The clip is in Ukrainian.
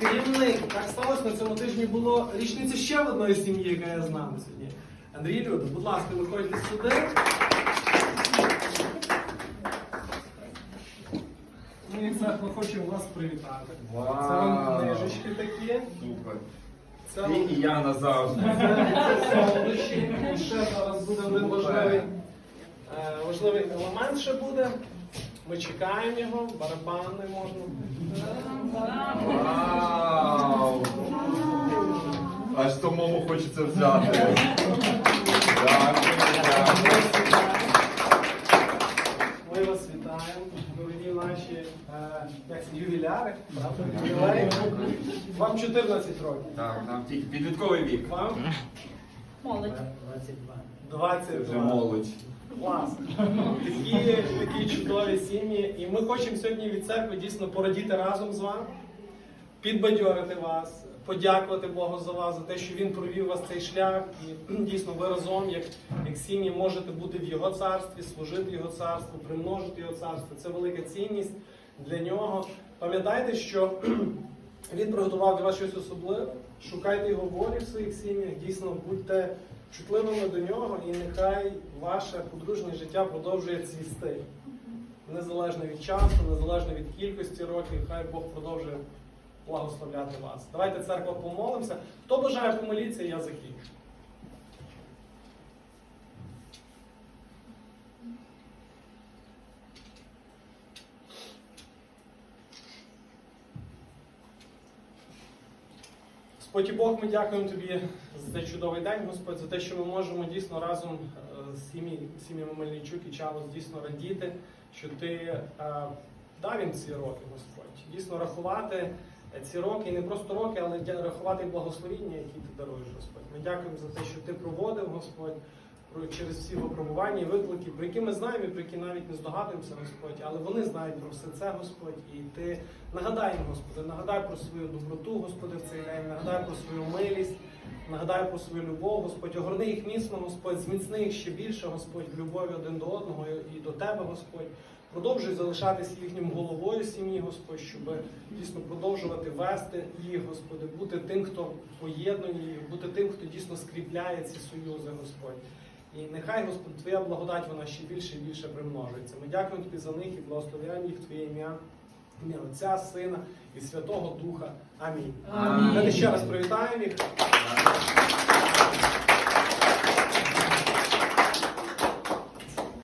керівник. Так сталося, на цьому тижні було річниця ще в одної сім'ї, яка є з нами сьогодні. Андрій Люда, будь ласка, виходьте сюди. Ми Церква хочемо вас привітати. Це вам книжечки такі. Супер. Це І, вам і я назавжди. солодощі. І ще зараз буде один важливий, е, важливий елемент ще буде. Ми чекаємо його, барабани можна. Вау! Аж самому хочеться взяти. Дякую, дякую. Ми вас вітаємо, дорогі наші е, як це, ювіляри, правда? Ювілеї. Вам 14 років. Так, там тільки підлітковий вік. Вам Молодь. 22. Це вже 22. молодь. Клас. Такі, такі чудові сім'ї. І ми хочемо сьогодні від церкви дійсно порадіти разом з вами, підбадьорити вас, подякувати Богу за вас, за те, що Він провів вас цей шлях. І дійсно ви разом, як, як сім'ї, можете бути в Його царстві, служити Його царству, примножити Його царство. Це велика цінність для нього. Пам'ятайте, що він приготував для вас щось особливе. Шукайте його волі в своїх сім'ях, дійсно будьте чутливими до нього, і нехай ваше подружнє життя продовжує цвісти. Незалежно від часу, незалежно від кількості років, хай Бог продовжує благословляти вас. Давайте церква помолимося. Хто бажає помолитися, я закінчу. Господь і Бог, ми дякуємо Тобі за цей чудовий день, Господь, за те, що ми можемо дійсно разом е, з сім'ями Мельничук і Чавос дійсно радіти, що Ти е, дав їм ці роки, Господь. Дійсно рахувати е, ці роки, і не просто роки, але рахувати благословіння, які ти даруєш, Господь. Ми дякуємо за те, що ти проводив, Господь, через всі випробування і виклики, про які ми знаємо і про які навіть не здогадуємося, Господь, але вони знають про все це, Господь, і ти нагадай Господи, нагадай про свою доброту, Господи, в цей день, нагадай про свою милість, нагадай про свою любов, Господь, огорни їх міцно, Господь, зміцни їх ще більше, Господь, в любові один до одного і- і до Тебе, Господь. Продовжуй залишатися їхнім головою сім'ї, Господь, щоб дійсно продовжувати вести їх, Господи, бути тим, хто поєднує їх, бути тим, хто дійсно скріпляє ці союзи, Господь. І нехай, Господь, Твоя благодать вона ще більше і більше примножується. Ми дякуємо Тобі за них і благословляємо їх в Твоє ім'я, ім'я Отця, Сина і Святого Духа. Амінь. Амінь. Ми ще раз привітаємо їх.